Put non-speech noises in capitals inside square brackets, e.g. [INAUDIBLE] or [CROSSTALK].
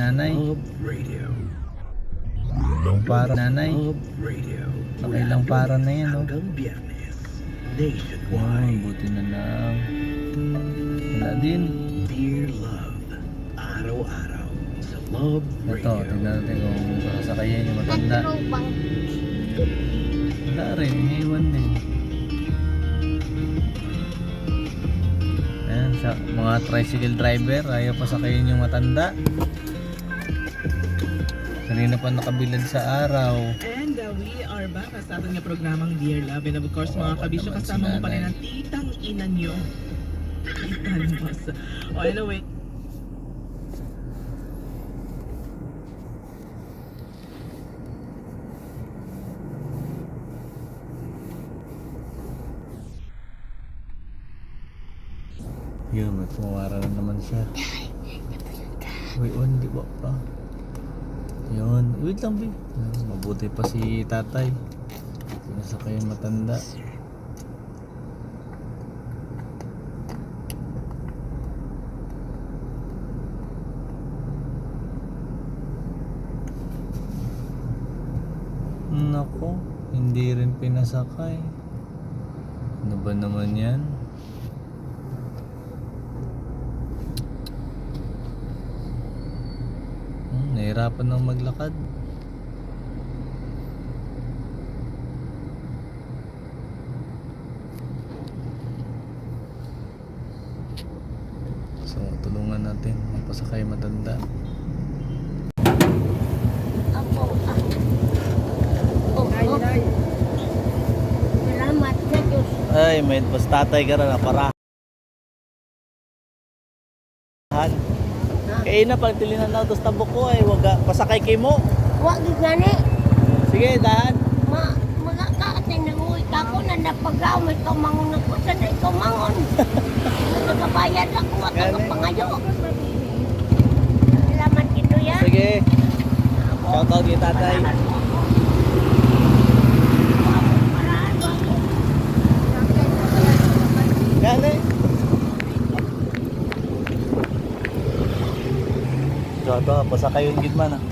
nanay. Radio. Para nanay. Nakailang para na yan, oh. Biyernes. Ay, Nationwide. buti na lang. Wala din. Dear Love. Araw-araw. Sa Love Ito, Radio. tignan natin kung sasakayin yung matanda. Wala rin, iniwan din. Ayan, sa mga tricycle driver, ayaw pa sakayin yung matanda. Kanina pa nakabilad sa araw. And uh, we are back sa ating programang Dear Love. And of course, mga kabisyo, kasama mo pa rin ang titang ina nyo. Titang mas. Oh, anyway. Yun, may pumara na naman siya. Uy, on, di ba pa? Wait lang, babe. Yun, Mabuti pa si tatay. Sinasakay yung matanda. Nako, hindi rin pinasakay. Ano ba naman yan? Nahirapan ng maglakad. So, tulungan natin magpasakay matanda. Apo. ah. Oh, oh. Ay, may pas tatay ka na para. Kaya na pag tilinan na tos tabok ko ay wag ka- pasakay kay mo. Huwag gani. Sige, dahan. Ma, magkakaatin na uwi ka ko na napagaw. May kamangon ako. Sanay kamangon. [LAUGHS] Nagkabayad ako at Gani. nagkapangayo. Salamat kito ya. Sige. Shout out kay tatay. Gato, pasakayon gid man ah.